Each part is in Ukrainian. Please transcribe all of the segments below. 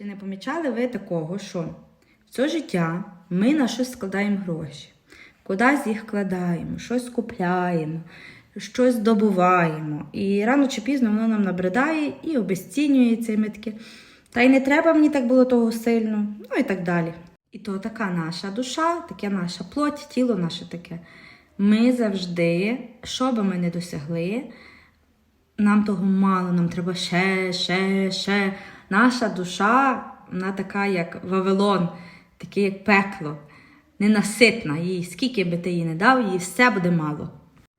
Чи не помічали ви такого, що все життя ми на щось складаємо гроші, кудись їх вкладаємо, щось купляємо, щось добуваємо. І рано чи пізно воно нам набридає і обезцінюється, і ми. Та й не треба мені так було того сильно, ну і так далі. І то така наша душа, таке наша плоть, тіло наше таке. Ми завжди, що би ми не досягли, нам того мало, нам треба ще, ще, ще. Наша душа, вона така, як Вавилон, таке, як пекло, ненаситна. Їй скільки би ти їй не дав, їй все буде мало.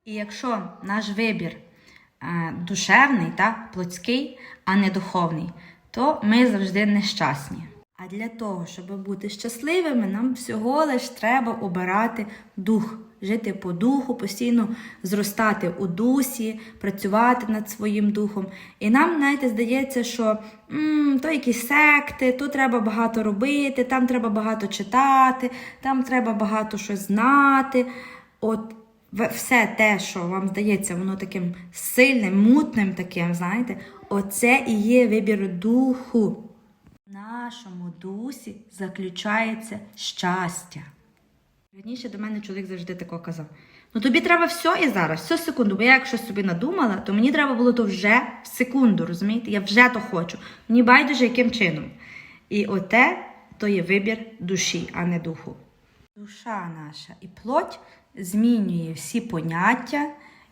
І якщо наш вибір е, душевний, так, плотський, а не духовний, то ми завжди нещасні. А для того, щоб бути щасливими, нам всього лиш треба обирати дух, жити по духу, постійно зростати у дусі, працювати над своїм духом. І нам, знаєте, здається, що м, то якісь секти, тут треба багато робити, там треба багато читати, там треба багато щось знати. От все те, що вам здається, воно таким сильним, мутним таким, знаєте, оце і є вибір духу. В нашому дусі заключається щастя. Раніше до мене чоловік завжди тако казав: ну тобі треба все і зараз, все секунду, бо я як щось собі надумала, то мені треба було то вже в секунду, розумієте? Я вже то хочу. Мені байдуже яким чином. І оте то є вибір душі, а не духу. Душа наша і плоть змінює всі поняття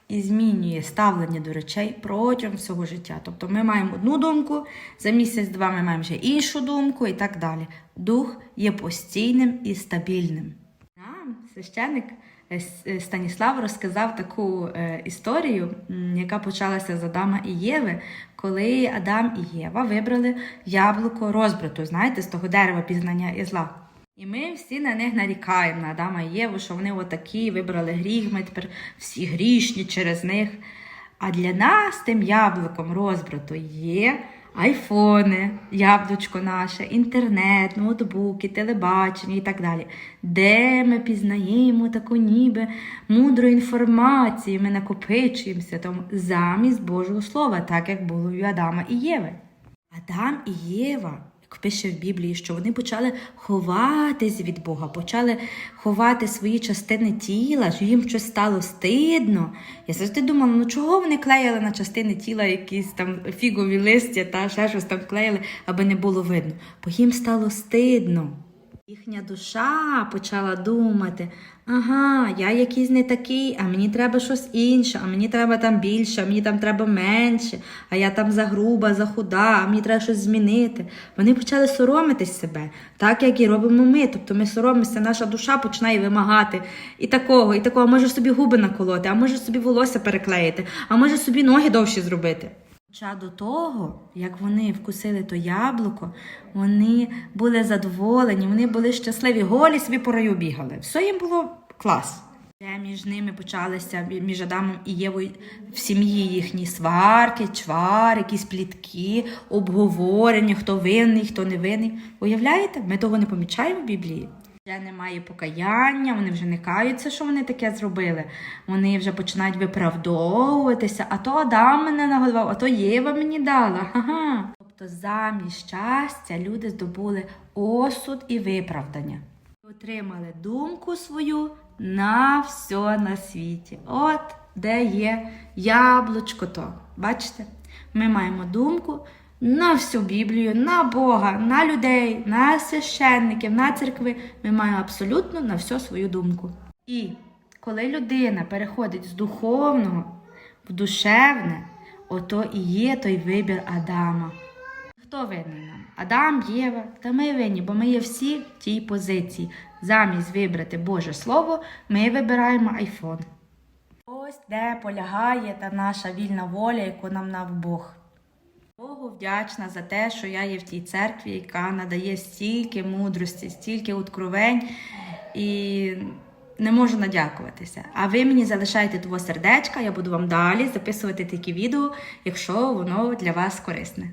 і змінює ставлення до речей протягом всього життя. Тобто ми маємо одну думку, за місяць-два ми маємо вже іншу думку і так далі. Дух є постійним і стабільним. Нам священник е, е, Станіслав розказав таку е, історію, яка почалася з Адама і Єви, коли Адам і Єва вибрали яблуко розбрату, знаєте, з того дерева пізнання і зла. І ми всі на них нарікаємо, на Адама і Єву, що вони отакі, вибрали гріх, ми тепер всі грішні через них. А для нас тим яблуком розбрату є айфони, яблучко наше, інтернет, ноутбуки, телебачення і так далі, де ми пізнаємо таку ніби мудру інформацію, ми накопичуємося тому замість Божого Слова, так як було у Адама і Єви. Адам і Єва, пише в Біблії, що вони почали ховатись від Бога, почали ховати свої частини тіла, що їм щось стало стидно. Я завжди думала, ну чого вони клеїли на частини тіла якісь там фігові листя та ще щось там клеїли, аби не було видно. Бо їм стало стидно. Їхня душа почала думати: ага, я якийсь не такий, а мені треба щось інше, а мені треба там більше, а мені там треба менше, а я там загруба, захуда, а мені треба щось змінити. Вони почали соромитись себе, так як і робимо ми. Тобто ми соромимося, наша душа починає вимагати і такого, і такого, може собі губи наколоти, а може собі волосся переклеїти, а може собі ноги довші зробити. Хоча до того, як вони вкусили то яблуко, вони були задоволені, вони були щасливі, голі собі по раю бігали. Все їм було клас. Де між ними почалися між Адамом і Євою в сім'ї їхні сварки, чвари, якісь плітки, обговорення, хто винний, хто не винний. Уявляєте, ми того не помічаємо в Біблії. Вже немає покаяння, вони вже не каються, що вони таке зробили. Вони вже починають виправдовуватися, а то Адам мене нагодував, а то Єва мені дала. Ага. Тобто замість щастя люди здобули осуд і виправдання. Отримали думку свою на все на світі. От де є яблучко то. Бачите? Ми маємо думку на всю Біблію, на Бога, на людей, на священників, на церкви. Ми маємо абсолютно на все свою думку. І коли людина переходить з духовного в душевне, ото і є той вибір Адама. Хто винний нам? Адам, Єва, та ми винні, бо ми є всі в тій позиції. Замість вибрати Боже Слово, ми вибираємо айфон. Ось де полягає та наша вільна воля, яку нам дав Бог. Вдячна за те, що я є в тій церкві, яка надає стільки мудрості, стільки откровень і не можу надякуватися. А ви мені залишайте того сердечка, я буду вам далі записувати такі відео, якщо воно для вас корисне.